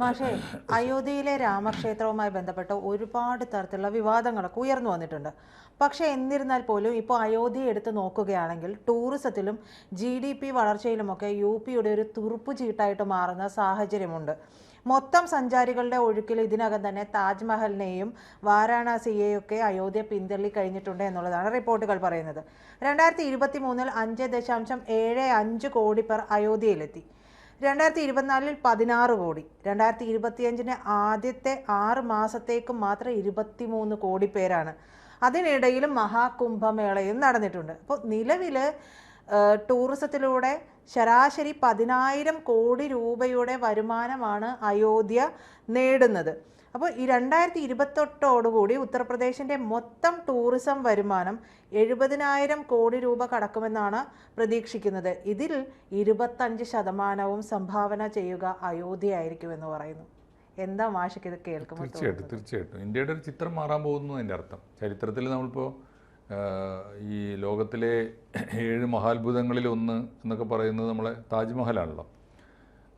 മാഷേ അയോധ്യയിലെ രാമക്ഷേത്രവുമായി ബന്ധപ്പെട്ട് ഒരുപാട് തരത്തിലുള്ള വിവാദങ്ങളൊക്കെ ഉയർന്നു വന്നിട്ടുണ്ട്. പക്ഷേ എന്നിരുന്നാൽ പോലും ഇപ്പോൾ അയോധ്യ എടുത്ത് നോക്കുകയാണെങ്കിൽ ടൂറിസത്തിലും ജി ഡി പി വളർച്ചയിലുമൊക്കെ യു പിയുടെ ഒരു തുറുപ്പ് ചീട്ടായിട്ട് മാറുന്ന സാഹചര്യമുണ്ട്. മൊത്തം സഞ്ചാരികളുടെ ഒഴുക്കിൽ ഇതിനകം തന്നെ താജ്മഹലിനെയും വാരാണസിയെയും ഒക്കെ അയോധ്യ പിന്തള്ളി കഴിഞ്ഞിട്ടുണ്ട് എന്നുള്ളതാണ് റിപ്പോർട്ടുകൾ പറയുന്നത്. രണ്ടായിരത്തി ഇരുപത്തി മൂന്നിൽ അഞ്ച് ദശാംശം ഏഴ് അഞ്ച് കോടി പേർ അയോധ്യയിലെത്തി. രണ്ടായിരത്തി ഇരുപത്തിനാലിൽ പതിനാറ് കോടി. രണ്ടായിരത്തി ഇരുപത്തിയഞ്ചിന് ആദ്യത്തെ ആറ് മാസത്തേക്ക് മാത്രം ഇരുപത്തിമൂന്ന് കോടി പേരാണ്. അതിനിടയിലും മഹാകുംഭമേളയും നടന്നിട്ടുണ്ട്. അപ്പോൾ നിലവിൽ ടൂറിസത്തിലൂടെ ശരാശരി പതിനായിരം കോടി രൂപയുടെ വരുമാനമാണ് അയോധ്യ നേടുന്നത്. അപ്പോൾ ഈ രണ്ടായിരത്തി ഇരുപത്തെട്ടോടുകൂടി ഉത്തർപ്രദേശിന്റെ മൊത്തം ടൂറിസം വരുമാനം എഴുപതിനായിരം കോടി രൂപ കടക്കുമെന്നാണ് പ്രതീക്ഷിക്കുന്നത്. ഇതിൽ ഇരുപത്തഞ്ച് ശതമാനവും സംഭാവന ചെയ്യുക അയോധ്യയായിരിക്കുമെന്ന് പറയുന്നു. എന്താ മാഷയ്ക്ക് ഇത് കേൾക്കുമ്പോൾ തീർച്ചയായിട്ടും തീർച്ചയായിട്ടും. ഇന്ത്യയുടെ ഒരു ചിത്രം മാറാൻ പോകുന്നു എന്റെ അർത്ഥം. ചരിത്രത്തിൽ നമ്മളിപ്പോൾ ഈ ലോകത്തിലെ ഏഴ് മഹാത്ഭുതങ്ങളിൽ ഒന്ന് എന്നൊക്കെ പറയുന്നത് നമ്മളെ താജ്മഹലാണല്ലോ.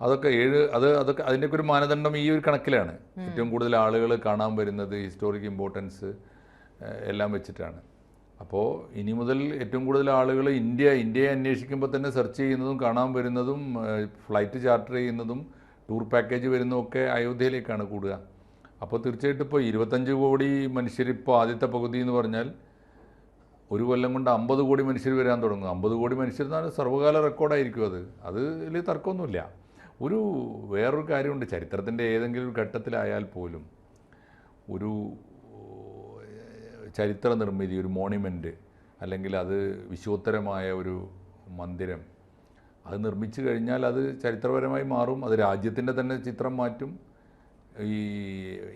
അതൊക്കെ ഏഴ് അത് അതൊക്കെ അതിന്റെയൊക്കെ ഒരു മാനദണ്ഡം ഈ ഒരു കണക്കിലാണ്. ഏറ്റവും കൂടുതൽ ആളുകൾ കാണാൻ വരുന്നത് ഹിസ്റ്റോറിക് ഇമ്പോർട്ടൻസ് എല്ലാം വെച്ചിട്ടാണ്. അപ്പോൾ ഇനി മുതൽ ഏറ്റവും കൂടുതൽ ആളുകൾ ഇന്ത്യ ഇന്ത്യയെ അന്വേഷിക്കുമ്പോൾ തന്നെ സെർച്ച് ചെയ്യുന്നതും കാണാൻ വരുന്നതും ഫ്ലൈറ്റ് ചാർട്ടർ ചെയ്യുന്നതും ടൂർ പാക്കേജ് വരുന്നതൊക്കെ അയോധ്യയിലേക്കാണ് കൂടുക. അപ്പോൾ തീർച്ചയായിട്ടും ഇപ്പോൾ ഇരുപത്തഞ്ച് കോടി മനുഷ്യരിപ്പോൾ ആദ്യത്തെ പകുതി എന്ന് പറഞ്ഞാൽ ഒരു കൊല്ലം കൊണ്ട് അമ്പത് കോടി മനുഷ്യർ വരാൻ തുടങ്ങും. അമ്പത് കോടി മനുഷ്യർ എന്നാൽ സർവകാല റെക്കോർഡായിരിക്കും അത്. അതിൽ തർക്കമൊന്നുമില്ല. ഒരു വേറൊരു കാര്യമുണ്ട്. ചരിത്രത്തിന്റെ ഏതെങ്കിലും ഒരു ഘട്ടത്തിലായാൽ പോലും ഒരു ചരിത്ര നിർമ്മിതി ഒരു മോണിമെന്റ് അല്ലെങ്കിൽ അത് വിശ്വോത്തരമായ ഒരു മന്ദിരം അത് നിർമ്മിച്ചു കഴിഞ്ഞാൽ അത് ചരിത്രപരമായി മാറും. അത് രാജ്യത്തിന്റെ തന്നെ ചിത്രം മാറ്റും. ഈ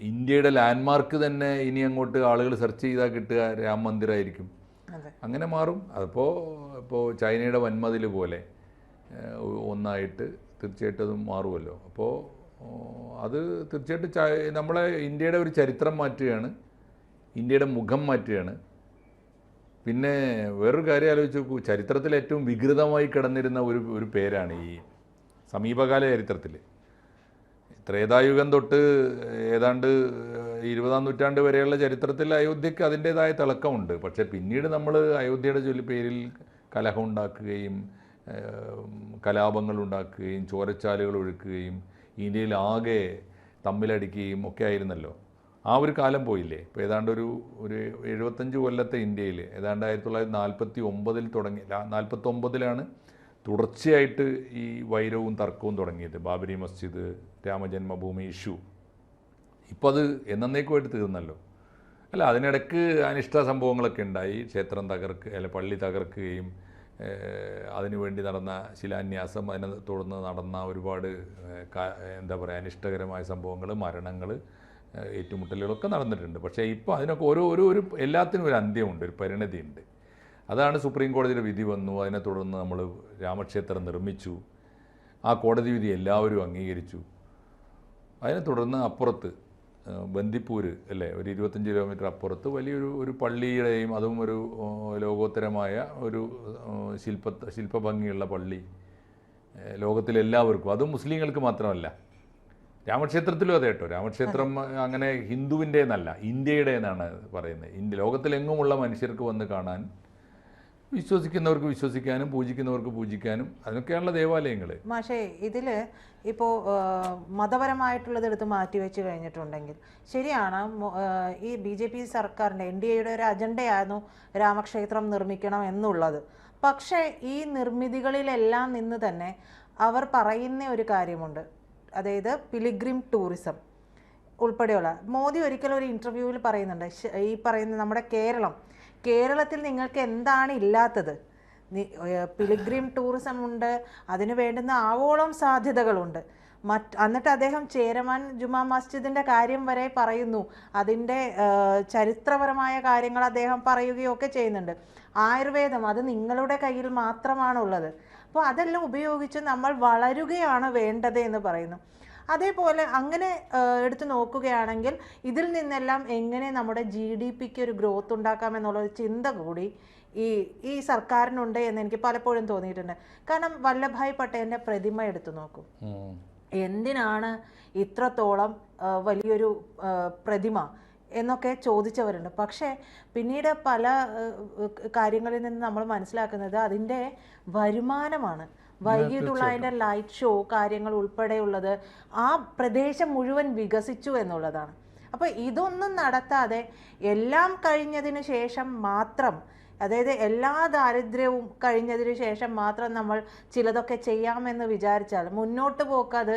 ഇന്ത്യയുടെ ലാൻഡ്മാർക്ക് തന്നെ ഇനി അങ്ങോട്ട് ആളുകൾ സെർച്ച് ചെയ്താൽ കിട്ടുക രാം മന്ദിരമായിരിക്കും അങ്ങനെ മാറും. അതിപ്പോൾ ഇപ്പോൾ ചൈനയുടെ വൻമതിൽ പോലെ ഒന്നായിട്ട് തീർച്ചയായിട്ടും അത് മാറുമല്ലോ അപ്പോൾ അത് തീർച്ചയായിട്ടും നമ്മളെ ഇന്ത്യയുടെ ഒരു ചരിത്രം മാറ്റുകയാണ്. ഇന്ത്യയുടെ മുഖം മാറ്റുകയാണ്. പിന്നെ വേറൊരു കാര്യം ആലോചിച്ച് നോക്കൂ. ചരിത്രത്തിൽ ഏറ്റവും വികൃതമായി കിടന്നിരുന്ന ഒരു ഒരു പേരാണ് ഈ സമീപകാല ചരിത്രത്തിൽ ത്രേതായുഗം തൊട്ട് ഏതാണ്ട് ഇരുപതാം നൂറ്റാണ്ട് വരെയുള്ള ചരിത്രത്തിൽ അയോധ്യയ്ക്ക് അതിന്റേതായ തിളക്കമുണ്ട്. പക്ഷേ പിന്നീട് നമ്മൾ അയോധ്യയുടെ ചൊല്ലി പേരിൽ കലഹം ഉണ്ടാക്കുകയും കലാപങ്ങൾ ഉണ്ടാക്കുകയും ചോരച്ചാലുകൾ ഒഴുക്കുകയും ഇന്ത്യയിൽ ആകെ തമ്മിലടിക്കുകയും ഒക്കെ ആയിരുന്നല്ലോ. ആ ഒരു കാലം പോയില്ലേ? ഇപ്പോൾ ഏതാണ്ട് ഒരു ഒരു എഴുപത്തഞ്ച് കൊല്ലത്തെ ഇന്ത്യയിൽ ഏതാണ്ട് ആയിരത്തി തൊള്ളായിരത്തി നാൽപ്പത്തി ഒമ്പതിൽ തുടങ്ങി നാൽപ്പത്തി ഒമ്പതിലാണ് തുടർച്ചയായിട്ട് ഈ വൈരവും തർക്കവും തുടങ്ങിയത്. ബാബരി മസ്ജിദ് രാമജന്മഭൂമി ഇഷ്യൂ ഇപ്പോൾ അത് എന്നേക്കുമായിട്ട് തീർന്നല്ലോ. അല്ല അതിനിടയ്ക്ക് അനിഷ്ട സംഭവങ്ങളൊക്കെ ഉണ്ടായി. ക്ഷേത്രം തകർക്ക് അല്ല പള്ളി തകർക്കുകയും അതിനുവേണ്ടി നടന്ന ശിലാന്യാസം അതിനെ തുടർന്ന് നടന്ന ഒരുപാട് എന്താ പറയുക അനിഷ്ടകരമായ സംഭവങ്ങൾ മരണങ്ങൾ ഏറ്റുമുട്ടലുകളൊക്കെ നടന്നിട്ടുണ്ട്. പക്ഷേ ഇപ്പോൾ അതിനൊക്കെ ഓരോ ഓരോ ഒരു എല്ലാത്തിനും ഒരു അന്ത്യമുണ്ട് ഒരു പരിണതിയുണ്ട്. അതാണ് സുപ്രീം കോടതിയുടെ വിധി വന്നു. അതിനെ തുടർന്ന് നമ്മൾ രാമക്ഷേത്രം നിർമ്മിച്ചു. ആ കോടതി വിധി എല്ലാവരും അംഗീകരിച്ചു. അതിനെ തുടർന്ന് അപ്പുറത്ത് ആ, ബന്ദിപ്പൂര് അല്ലേ? ഒരു ഇരുപത്തഞ്ച് കിലോമീറ്റർ അപ്പുറത്ത് വലിയൊരു ഒരു പള്ളിയുടെയും അതും ഒരു ലോകോത്തരമായ ഒരു ശില്പ ശില്പഭംഗിയുള്ള പള്ളി ലോകത്തിലെല്ലാവർക്കും. അതും മുസ്ലിങ്ങൾക്ക് മാത്രമല്ല. രാമക്ഷേത്രത്തിലും അതെ കേട്ടോ. രാമക്ഷേത്രം അങ്ങനെ ഹിന്ദുവിന്റെ എന്നല്ല ഇന്ത്യയുടെ എന്നാണ് പറയുന്നത്. ഇന്ത്യ ലോകത്തിലെങ്ങുമുള്ള മനുഷ്യർക്ക് വന്ന് കാണാൻ വിശ്വസിക്കുന്നവർക്ക് വിശ്വസിക്കാനും പൂജിക്കുന്നവർക്ക് പൂജിക്കാനും അതിനൊക്കെയാണല്ലോ ദേവാലയങ്ങൾ മാഷേ ഇതിൽ ഇപ്പോൾ മതപരമായിട്ടുള്ളത് എടുത്ത് മാറ്റിവെച്ച് കഴിഞ്ഞിട്ടുണ്ടെങ്കിൽ ശരിയാണ് ഈ ബി ജെ പി സർക്കാരിന്റെ എൻ ഡി എയുടെ ഒരു അജണ്ടയായിരുന്നു രാമക്ഷേത്രം നിർമ്മിക്കണം എന്നുള്ളത്. പക്ഷേ ഈ നിർമ്മിതികളിലെല്ലാം നിന്ന് തന്നെ അവർ പറയുന്ന ഒരു കാര്യമുണ്ട്. അതായത് പിലിഗ്രിം ടൂറിസം ഉൾപ്പെടെയുള്ള. മോദി ഒരിക്കലും ഒരു ഇന്റർവ്യൂവിൽ പറയുന്നുണ്ട് ഈ പറയുന്ന നമ്മുടെ കേരളം കേരളത്തിൽ നിങ്ങൾക്ക് എന്താണ് ഇല്ലാത്തത്? പിലിഗ്രിം ടൂറിസം ഉണ്ട് അതിന് വേണ്ടുന്ന ആവോളം സാധ്യതകളുണ്ട്. മറ്റ് എന്നിട്ട് അദ്ദേഹം ചേരമാൻ ജുമാ മസ്ജിദിന്റെ കാര്യം വരെ പറയുന്നു. അതിന്റെ ചരിത്രപരമായ കാര്യങ്ങൾ അദ്ദേഹം പറയുകയൊക്കെ ചെയ്യുന്നുണ്ട്. ആയുർവേദം അത് നിങ്ങളുടെ കയ്യിൽ മാത്രമാണുള്ളത്. അപ്പോൾ അതെല്ലാം ഉപയോഗിച്ച് നമ്മൾ വളരുകയാണ് വേണ്ടത് എന്ന് പറയുന്നു. അതേപോലെ അങ്ങനെ എടുത്തു നോക്കുകയാണെങ്കിൽ ഇതിൽ നിന്നെല്ലാം എങ്ങനെ നമ്മുടെ ജി ഡി പിക്ക് ഒരു ഗ്രോത്ത് ഉണ്ടാക്കാം എന്നുള്ളൊരു ചിന്ത കൂടി ഈ ഈ സർക്കാരിനുണ്ട് എന്ന് എനിക്ക് പലപ്പോഴും തോന്നിയിട്ടുണ്ട്. കാരണം വല്ലഭായ് പട്ടേലിന്റെ പ്രതിമ എടുത്തു നോക്കും. എന്തിനാണ് ഇത്രത്തോളം വലിയൊരു പ്രതിമ എന്നൊക്കെ ചോദിച്ചവരുണ്ട്. പക്ഷേ പിന്നീട് പല കാര്യങ്ങളിൽ നിന്ന് നമ്മൾ മനസ്സിലാക്കുന്നത് അതിന്റെ വരുമാനമാണ്. വൈകിട്ടുള്ള അതിന്റെ ലൈറ്റ് ഷോ കാര്യങ്ങൾ ഉൾപ്പെടെയുള്ളത് ആ പ്രദേശം മുഴുവൻ വികസിച്ചു എന്നുള്ളതാണ്. അപ്പോൾ ഇതൊന്നും നടത്താതെ എല്ലാം കഴിഞ്ഞതിന് ശേഷം മാത്രം അതായത് എല്ലാ ദാരിദ്ര്യവും കഴിഞ്ഞതിന് ശേഷം മാത്രം നമ്മൾ ചിലതൊക്കെ ചെയ്യാമെന്ന് വിചാരിച്ചാൽ മുന്നോട്ട് പോക്കത്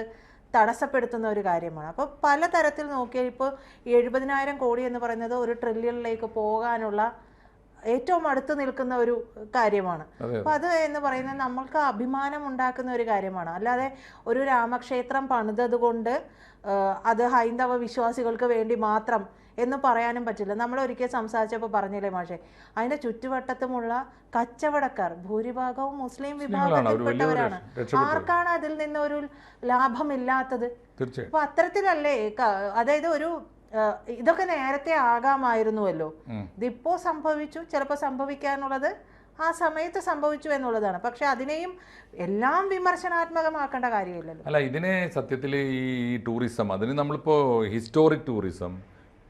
തടസ്സപ്പെടുത്തുന്ന ഒരു കാര്യമാണ്. അപ്പോൾ പലതരത്തിൽ നോക്കിയാൽ ഇപ്പോൾ എഴുപതിനായിരം കോടി എന്ന് പറയുന്നത് ഒരു ട്രില്യണിലേക്ക് പോകാനുള്ള ഏറ്റവും അടുത്ത് നിൽക്കുന്ന ഒരു കാര്യമാണ്. അപ്പൊ അത് എന്ന് പറയുന്നത് നമ്മൾക്ക് അഭിമാനം ഉണ്ടാക്കുന്ന ഒരു കാര്യമാണ്. അല്ലാതെ ഒരു രാമക്ഷേത്രം പണിതത് കൊണ്ട് അത് ഹൈന്ദവ വിശ്വാസികൾക്ക് വേണ്ടി മാത്രം എന്ന് പറയാനും പറ്റില്ല. നമ്മൾ ഒരിക്കൽ സംസാരിച്ചപ്പോൾ പറഞ്ഞില്ലേ മാഷെ അതിന്റെ ചുറ്റുവട്ടത്തുമുള്ള കച്ചവടക്കാർ ഭൂരിഭാഗവും മുസ്ലിം വിഭാഗത്തിൽപ്പെട്ടവരാണ്. ആർക്കാണ് അതിൽ നിന്നൊരു ലാഭമില്ലാത്തത്? തീർച്ചയായും. അപ്പൊ അത്തരത്തിലല്ലേ അതായത് ഒരു ഇതൊക്കെ നേരത്തെ ആകാമായിരുന്നുവല്ലോ. ഇതിപ്പോ സംഭവിച്ചു ചിലപ്പോൾ സംഭവിക്കാനുള്ളത് ആ സമയത്ത് സംഭവിച്ചു എന്നുള്ളതാണ്. പക്ഷെ അതിനെയും എല്ലാം വിമർശനാത്മകമാക്കേണ്ട കാര്യമില്ലല്ലോ. അല്ല ഇതിനെ സത്യത്തിൽ ഈ ടൂറിസം അതിന് നമ്മളിപ്പോൾ ഹിസ്റ്റോറിക് ടൂറിസം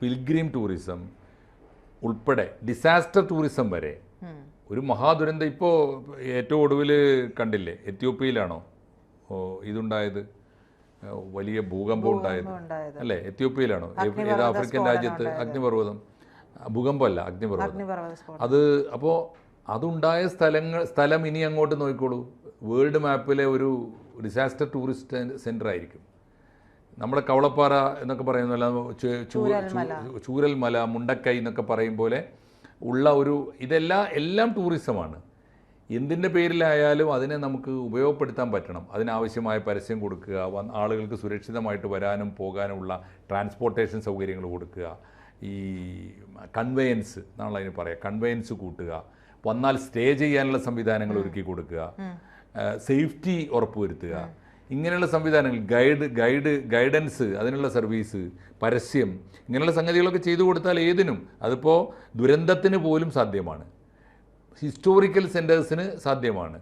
പിൽഗ്രീം ടൂറിസം ഉൾപ്പെടെ ഡിസാസ്റ്റർ ടൂറിസം വരെ ഒരു മഹാദുരന്തം ഇപ്പോൾ ഏറ്റവും ഒടുവിൽ കണ്ടില്ലേ എത്യോപ്യയിലാണോ ഓ ഇതുണ്ടായത്? വലിയ ഭൂകമ്പം ഉണ്ടായത്. അല്ലേ? എത്യോപ്യയിലാണോ? ഏത് ആഫ്രിക്കൻ രാജ്യത്ത്. അഗ്നിപർവതം? ഭൂകമ്പമല്ല അഗ്നിപർവതം. അത് അപ്പോൾ അതുണ്ടായ സ്ഥലങ്ങൾ സ്ഥലം ഇനി അങ്ങോട്ട് നോക്കിക്കോളൂ. വേൾഡ് മാപ്പിലെ ഒരു ഡിസാസ്റ്റർ ടൂറിസ്റ്റ് സെന്റർ ആയിരിക്കും. നമ്മുടെ കവളപ്പാറ എന്നൊക്കെ പറയുന്നല്ല ചൂരൽമല. മുണ്ടക്കൈ എന്നൊക്കെ പറയും പോലെ ഉള്ള ഒരു ഇതെല്ലാം എല്ലാം ടൂറിസമാണ് എന്തിന്റെ പേരിലായാലും അതിനെ നമുക്ക് ഉപയോഗപ്പെടുത്താൻ പറ്റണം. അതിനാവശ്യമായ പരസ്യം കൊടുക്കുക ആളുകൾക്ക് സുരക്ഷിതമായിട്ട് വരാനും പോകാനുമുള്ള ട്രാൻസ്പോർട്ടേഷൻ സൗകര്യങ്ങൾ കൊടുക്കുക. ഈ കൺവെയൻസ് എന്നാണല്ലോ അതിന് പറയുക. കൺവെയൻസ് കൂട്ടുക. വന്നാൽ സ്റ്റേ ചെയ്യാനുള്ള സംവിധാനങ്ങൾ ഒരുക്കി കൊടുക്കുക. സേഫ്റ്റി ഉറപ്പുവരുത്തുക. ഇങ്ങനെയുള്ള സംവിധാനങ്ങൾ ഗൈഡ് ഗൈഡ് ഗൈഡൻസ് അതിനുള്ള സർവീസ് പരസ്യം ഇങ്ങനെയുള്ള സംഗതികളൊക്കെ ചെയ്തു കൊടുത്താൽ ഏതിനും അതിപ്പോൾ ദുരന്തത്തിന് പോലും സാധ്യമാണ്. ഹിസ്റ്റോറിക്കൽ സെന്റേഴ്സിന് സാധ്യമാണ്.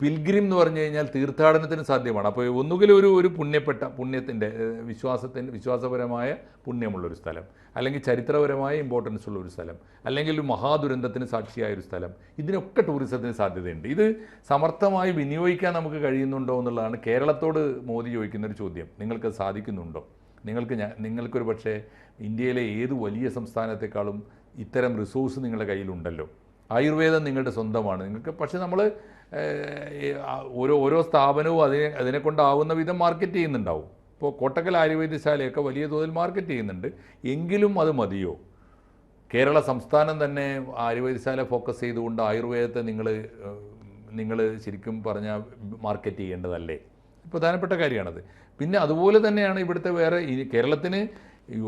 പിൽഗ്രിം എന്ന് പറഞ്ഞു കഴിഞ്ഞാൽ തീർത്ഥാടനത്തിന് സാധ്യമാണ്. അപ്പോൾ ഒന്നുകിൽ ഒരു ഒരു പുണ്യപ്പെട്ട പുണ്യത്തിന്റെ വിശ്വാസത്തിന്റെ വിശ്വാസപരമായ പുണ്യമുള്ളൊരു സ്ഥലം. അല്ലെങ്കിൽ ചരിത്രപരമായ ഇമ്പോർട്ടൻസ് ഉള്ള ഒരു സ്ഥലം. അല്ലെങ്കിൽ ഒരു മഹാദുരന്തത്തിന് സാക്ഷിയായ ഒരു സ്ഥലം. ഇതിനൊക്കെ ടൂറിസത്തിന് സാധ്യതയുണ്ട്. ഇത് സമർത്ഥമായി വിനിയോഗിക്കാൻ നമുക്ക് കഴിയുന്നുണ്ടോ എന്നുള്ളതാണ് കേരളത്തോട് മോദി ചോദിക്കുന്ന ഒരു ചോദ്യം. നിങ്ങൾക്ക് സാധിക്കുന്നുണ്ടോ? നിങ്ങൾക്ക് ഞാൻ നിങ്ങൾക്കൊരു പക്ഷേ ഇന്ത്യയിലെ ഏത് വലിയ സംസ്ഥാനത്തെക്കാളും ഇത്തരം റിസോഴ്സ് നിങ്ങളുടെ കയ്യിലുണ്ടല്ലോ. ആയുർവേദം നിങ്ങളുടെ സ്വന്തമാണ്. നിങ്ങൾക്ക് പക്ഷേ നമ്മൾ ഓരോ ഓരോ സ്ഥാപനവും അതിനെ അതിനെ കൊണ്ടാവുന്ന വിധം മാർക്കറ്റ് ചെയ്യുന്നുണ്ടാവും. ഇപ്പോൾ കോട്ടക്കൽ ആയുർവേദശാലയൊക്കെ വലിയ തോതിൽ മാർക്കറ്റ് ചെയ്യുന്നുണ്ട്. എങ്കിലും അത് മതിയോ? കേരള സംസ്ഥാനം തന്നെ ആയുർവേദശാല ഫോക്കസ് ചെയ്തുകൊണ്ട് ആയുർവേദത്തെ നിങ്ങൾ നിങ്ങൾ ശരിക്കും പറഞ്ഞാൽ മാർക്കറ്റ് ചെയ്യേണ്ടതല്ലേ? പ്രധാനപ്പെട്ട കാര്യമാണത്. പിന്നെ അതുപോലെ തന്നെയാണ് ഇവിടുത്തെ വേറെ ഈ കേരളത്തിന്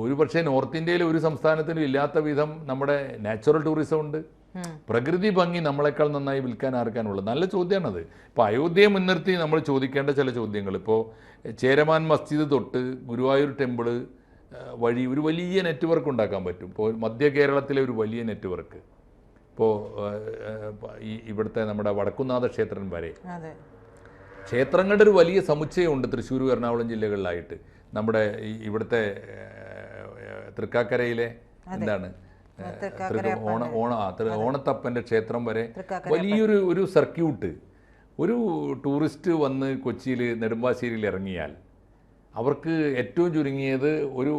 ഒരു പക്ഷേ നോർത്ത് ഇന്ത്യയിലെ ഒരു സംസ്ഥാനത്തിനും ഇല്ലാത്ത വിധം നമ്മുടെ നാച്ചുറൽ ടൂറിസം ഉണ്ട്. പ്രകൃതി ഭംഗി നമ്മളെക്കാൾ നന്നായി വിൽക്കാൻ ആർക്കാനുള്ളത് നല്ല ചോദ്യമാണത് ഇപ്പോൾ അയോധ്യയെ മുൻനിർത്തി നമ്മൾ ചോദിക്കേണ്ട ചില ചോദ്യങ്ങൾ. ഇപ്പോൾ ചേരമാൻ മസ്ജിദ് തൊട്ട് ഗുരുവായൂർ ടെമ്പിൾ വഴി ഒരു വലിയ നെറ്റ്വർക്ക് ഉണ്ടാക്കാൻ പറ്റും. ഇപ്പോൾ മധ്യ കേരളത്തിലെ ഒരു വലിയ നെറ്റ്വർക്ക്. ഇപ്പോൾ ഈ ഇവിടുത്തെ നമ്മുടെ വടക്കുന്നാഥ ക്ഷേത്രം വരെ. ക്ഷേത്രങ്ങളുടെ ഒരു വലിയ സമുച്ചയമുണ്ട് തൃശ്ശൂർ എറണാകുളം ജില്ലകളിലായിട്ട്. നമ്മുടെ ഈ ഇവിടുത്തെ തൃക്കാക്കരയിലെ എന്താണ്? ഓണ ഓണ ഓണത്തപ്പന്റെ ക്ഷേത്രം വരെ വലിയൊരു ഒരു സർക്യൂട്ട്. ഒരു ടൂറിസ്റ്റ് വന്ന് കൊച്ചിയിൽ നെടുമ്പാശ്ശേരിയിൽ ഇറങ്ങിയാൽ അവർക്ക് ഏറ്റവും ചുരുങ്ങിയത് ഒരു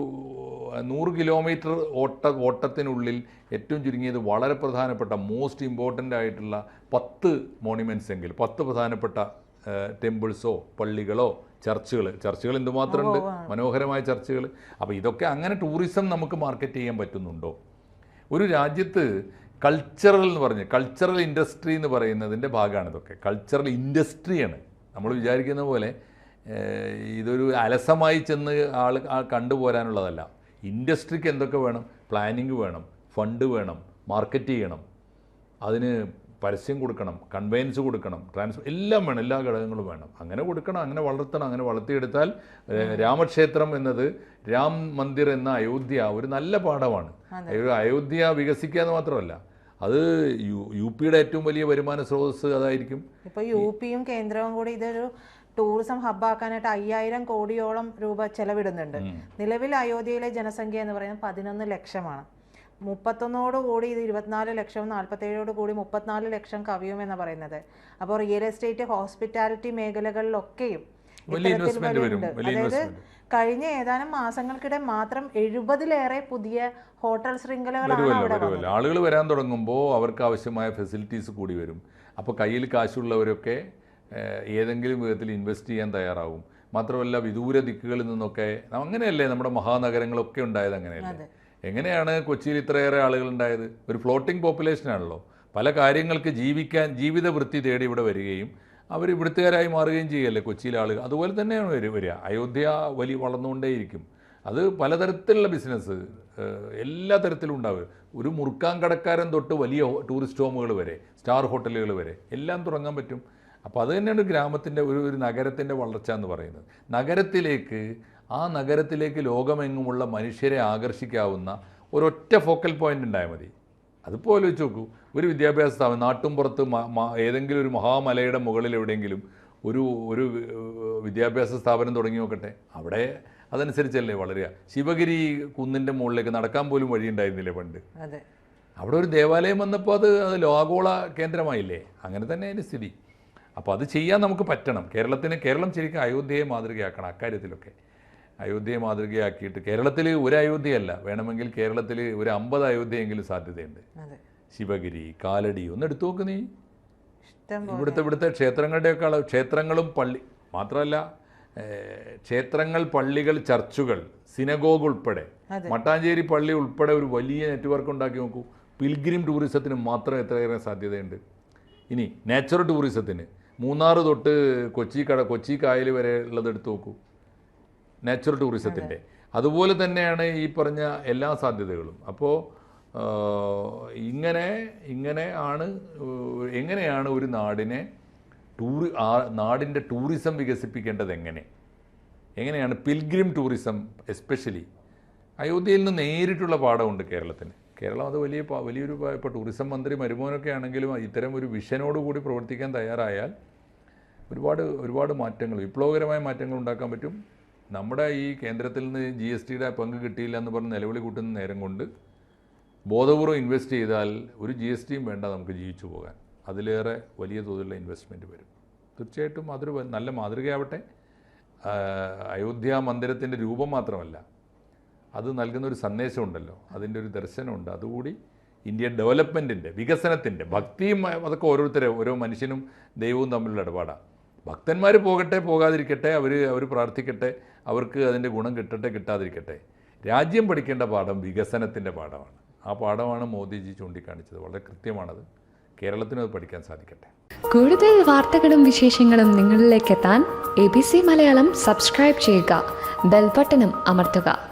നൂറ് കിലോമീറ്റർ ഓട്ട ഓട്ടത്തിനുള്ളിൽ ഏറ്റവും ചുരുങ്ങിയത് വളരെ പ്രധാനപ്പെട്ട മോസ്റ്റ് ഇമ്പോർട്ടന്റ് ആയിട്ടുള്ള പത്ത് മോണിമെന്റ്സ് എങ്കിൽ പത്ത് പ്രധാനപ്പെട്ട ടെമ്പിൾസോ പള്ളികളോ ചർച്ചുകൾ ചർച്ചുകൾ എന്തുമാത്രമുണ്ട്? മനോഹരമായ ചർച്ചുകൾ അപ്പോൾ ഇതൊക്കെ അങ്ങനെ ടൂറിസം നമുക്ക് മാർക്കറ്റ് ചെയ്യാൻ പറ്റുന്നുണ്ടോ? ഒരു രാജ്യത്ത് കൾച്ചറൽ എന്ന് പറഞ്ഞ് കൾച്ചറൽ ഇൻഡസ്ട്രി എന്ന് പറയുന്നതിന്റെ ഭാഗമാണ് ഇതൊക്കെ. കൾച്ചറൽ ഇൻഡസ്ട്രിയാണ് നമ്മൾ വിചാരിക്കുന്ന പോലെ ഇതൊരു അലസമായി ചെന്ന് ആൾ കണ്ടുപോരാനുള്ളതല്ല ഇൻഡസ്ട്രിക്ക് എന്തൊക്കെ വേണം? പ്ലാനിങ് വേണം ഫണ്ട് വേണം മാർക്കറ്റ് ചെയ്യണം. അതിന് പരസ്യം കൊടുക്കണം കൺവെയൻസ് കൊടുക്കണം ട്രാൻസ്ഫർ എല്ലാം വേണം എല്ലാ ഘടകങ്ങളും വേണം. അങ്ങനെ കൊടുക്കണം അങ്ങനെ വളർത്തണം അങ്ങനെ വളർത്തിയെടുത്താൽ രാമക്ഷേത്രം എന്നത് രാം മന്ദിർ എന്ന അയോധ്യ ഒരു നല്ല പാഠമാണ്. അയോധ്യ വികസിക്കുക എന്ന് മാത്രമല്ല അത് യു യു പിയുടെ ഏറ്റവും വലിയ വരുമാന സ്രോതസ് അതായിരിക്കും. ഇപ്പൊ യു പിയും കേന്ദ്രവും കൂടി ഇതൊരു ടൂറിസം ഹബ്ബാക്കാനായിട്ട് അയ്യായിരം കോടിയോളം രൂപ ചെലവിടുന്നുണ്ട്. നിലവിൽ അയോധ്യയിലെ ജനസംഖ്യ എന്ന് പറയുന്നത് പതിനൊന്ന് ലക്ഷമാണ്. മുപ്പത്തൊന്നോട് കൂടി ഇത് ഇരുപത്തിനാല് ലക്ഷം നാൽപ്പത്തേഴോട് കൂടി മുപ്പത്തിനാല് ലക്ഷം കവിയുമെന്ന് പറയുന്നത്. അപ്പോൾ റിയൽ എസ്റ്റേറ്റ് ഹോസ്പിറ്റാലിറ്റി മേഖലകളിലൊക്കെയും അതായത് കഴിഞ്ഞ ഏതാനും മാസങ്ങൾക്കിടെ മാത്രം എഴുപതിലേറെ പുതിയ ഹോട്ടൽ ശൃംഖലകളാണ് അവിടെ ആളുകൾ വരാൻ തുടങ്ങുമ്പോൾ അവർക്ക് ആവശ്യമായ ഫെസിലിറ്റീസ് കൂടി വരും. അപ്പോൾ കയ്യിൽ കാശുള്ളവരൊക്കെ ഏതെങ്കിലും വിധത്തിൽ ഇൻവെസ്റ്റ് ചെയ്യാൻ തയ്യാറാവും. മാത്രമല്ല വിദൂര ദിക്കുകളിൽ നിന്നൊക്കെ അങ്ങനെയല്ലേ നമ്മുടെ മഹാനഗരങ്ങളൊക്കെ ഉണ്ടായത് അങ്ങനെയല്ലേ? എങ്ങനെയാണ് കൊച്ചിയിൽ ഇത്രയേറെ ആളുകൾ ഉണ്ടായത് ഒരു ഫ്ലോട്ടിംഗ് പോപ്പുലേഷൻ ആണല്ലോ. പല കാര്യങ്ങൾക്ക് ജീവിക്കാൻ ജീവിത വൃത്തി തേടി ഇവിടെ വരികയും അവർ ഇവിടുത്തുകാരായി മാറുകയും ചെയ്യല്ലേ കൊച്ചിയിലെ ആളുകൾ? അതുപോലെ തന്നെയാണ് വരി- വരിക. അയോധ്യ വലി വളർന്നുകൊണ്ടേയിരിക്കും. അത് പലതരത്തിലുള്ള ബിസിനസ് എല്ലാ തരത്തിലും ഉണ്ടാവുക. ഒരു മുറുക്കാൻ കടക്കാരൻ തൊട്ട് വലിയ ടൂറിസ്റ്റ് ഹോമുകൾ വരെ സ്റ്റാർ ഹോട്ടലുകൾ വരെ എല്ലാം തുടങ്ങാൻ പറ്റും. അപ്പോൾ അത് തന്നെയാണ് ഗ്രാമത്തിന്റെ ഒരു ഒരു നഗരത്തിന്റെ വളർച്ച എന്ന് പറയുന്നത്. നഗരത്തിലേക്ക് ആ നഗരത്തിലേക്ക് ലോകമെങ്ങുമുള്ള മനുഷ്യരെ ആകർഷിക്കാവുന്ന ഒരൊറ്റ ഫോക്കൽ പോയിന്റ് ഉണ്ടായാൽ മതി. അതിപ്പോൾ ആലോചിച്ച് നോക്കൂ. ഒരു വിദ്യാഭ്യാസ സ്ഥാപനം നാട്ടും പുറത്ത് മ- മ- ഏതെങ്കിലും ഒരു മഹാമലയുടെ മുകളിൽ എവിടെയെങ്കിലും ഒരു ഒരു വിദ്യാഭ്യാസ സ്ഥാപനം തുടങ്ങി നോക്കട്ടെ. അവിടെ അതനുസരിച്ചല്ലേ വളരുക. ശിവഗിരി കുന്നിന്റെ മുകളിലേക്ക് നടക്കാൻ പോലും വഴി വഴിയുണ്ടായിരുന്നില്ലേ പണ്ട്? അതെ. അവിടെ ഒരു ദേവാലയം വന്നപ്പോൾ അത് അത് ലോകോള കേന്ദ്രമായില്ലേ? അങ്ങനെ തന്നെ അതിന്റെ സ്ഥിതി. അപ്പോൾ അത് ചെയ്യാൻ നമുക്ക് പറ്റണം. കേരളത്തിന് കേരളം ശരിക്കും അയോധ്യയെ മാതൃകയാക്കണം അക്കാര്യത്തിലൊക്കെ. അയോധ്യയെ മാതൃകയാക്കിയിട്ട് കേരളത്തിൽ ഒരു അയോധ്യയല്ല. വേണമെങ്കിൽ കേരളത്തിൽ ഒരു അമ്പത് അയോധ്യയെങ്കിലും സാധ്യതയുണ്ട്. ശിവഗിരി കാലടി ഒന്ന് എടുത്തു നോക്ക് നീ. ഇവിടുത്തെ ഇവിടുത്തെ ക്ഷേത്രങ്ങളുടെയൊക്കെ അളവ് ക്ഷേത്രങ്ങളും പള്ളി മാത്രമല്ല ക്ഷേത്രങ്ങൾ പള്ളികൾ ചർച്ചുകൾ സിനഗോഗ് ഉൾപ്പെടെ മട്ടാഞ്ചേരി പള്ളി ഉൾപ്പെടെ ഒരു വലിയ നെറ്റ്വർക്ക് ഉണ്ടാക്കി നോക്കൂ. പിൽഗ്രിം ടൂറിസത്തിന് മാത്രം എത്രയേറെ സാധ്യതയുണ്ട്. ഇനി നാച്ചുറൽ ടൂറിസത്തിന് മൂന്നാർ തൊട്ട് കൊച്ചി കട കൊച്ചി കായൽ വരെ ഉള്ളത് എടുത്ത് നോക്കൂ. നാച്ചുറൽ ടൂറിസത്തിന്റെ. അതുപോലെ തന്നെയാണ് ഈ പറഞ്ഞ എല്ലാ സാധ്യതകളും. അപ്പോൾ ഇങ്ങനെ ഇങ്ങനെ ആണ് എങ്ങനെയാണ് ഒരു നാടിനെ ടൂറി ആ നാടിന്റെ ടൂറിസം വികസിപ്പിക്കേണ്ടത് എങ്ങനെ? എങ്ങനെയാണ് പിൽഗ്രിം ടൂറിസം എസ്പെഷ്യലി? അയോധ്യയിൽ നിന്ന് നേരിട്ടുള്ള പാഠമുണ്ട് കേരളത്തിന്. കേരളം അത് വലിയ വലിയൊരു ഇപ്പോൾ ടൂറിസം മന്ത്രി മരുമോനൊക്കെ ആണെങ്കിലും ഇത്തരം ഒരു വിഷനോടുകൂടി പ്രവർത്തിക്കാൻ തയ്യാറായാൽ ഒരുപാട് ഒരുപാട് മാറ്റങ്ങൾ വിപ്ലവകരമായ മാറ്റങ്ങൾ ഉണ്ടാക്കാൻ പറ്റും. നമ്മുടെ ഈ കേന്ദ്രത്തിൽ നിന്ന് ജി എസ് ടിയുടെ പങ്ക് കിട്ടിയില്ല എന്ന് പറഞ്ഞ് നിലവിളി കൂട്ടുന്ന നേരം കൊണ്ട് ബോധപൂർവം ഇൻവെസ്റ്റ് ചെയ്താൽ ഒരു ജി എസ് ടിയും വേണ്ട നമുക്ക് ജീവിച്ചു പോകാൻ. അതിലേറെ വലിയ തോതിലുള്ള ഇൻവെസ്റ്റ്മെന്റ് വരും. തീർച്ചയായിട്ടും അതൊരു നല്ല മാതൃകയാവട്ടെ. അയോധ്യ മന്ദിരത്തിന്റെ രൂപം മാത്രമല്ല അത് നൽകുന്ന ഒരു സന്ദേശമുണ്ടല്ലോ അതിന്റെ ഒരു ദർശനമുണ്ട്. അതുകൂടി ഇന്ത്യൻ ഡെവലപ്മെന്റിന്റെ വികസനത്തിന്റെ ഭക്തിയും അതൊക്കെ ഓരോരുത്തരെ ഓരോ മനുഷ്യനും ദൈവവും തമ്മിലുള്ള ഇടപാടാണ് ഭക്തന്മാർ പോകട്ടെ പോകാതിരിക്കട്ടെ അവർ അവർ പ്രാർത്ഥിക്കട്ടെ അവർക്ക് അതിന്റെ ഗുണം കിട്ടട്ടെ കിട്ടാതിരിക്കട്ടെ. രാജ്യം പഠിക്കേണ്ട പാഠം വികസനത്തിന്റെ പാഠമാണ്. ആ പാഠമാണ് മോദിജി ചൂണ്ടിക്കാണിച്ചത്. വളരെ കൃത്യമാണത്. കേരളത്തിന് അത് പഠിക്കാൻ സാധിക്കട്ടെ. കൂടുതൽ വാർത്തകളും വിശേഷങ്ങളും നിങ്ങളിലേക്ക് എത്താൻ A B C Malayalam subscribe ചെയ്യുക. ബെൽബട്ടനും അമർത്തുക.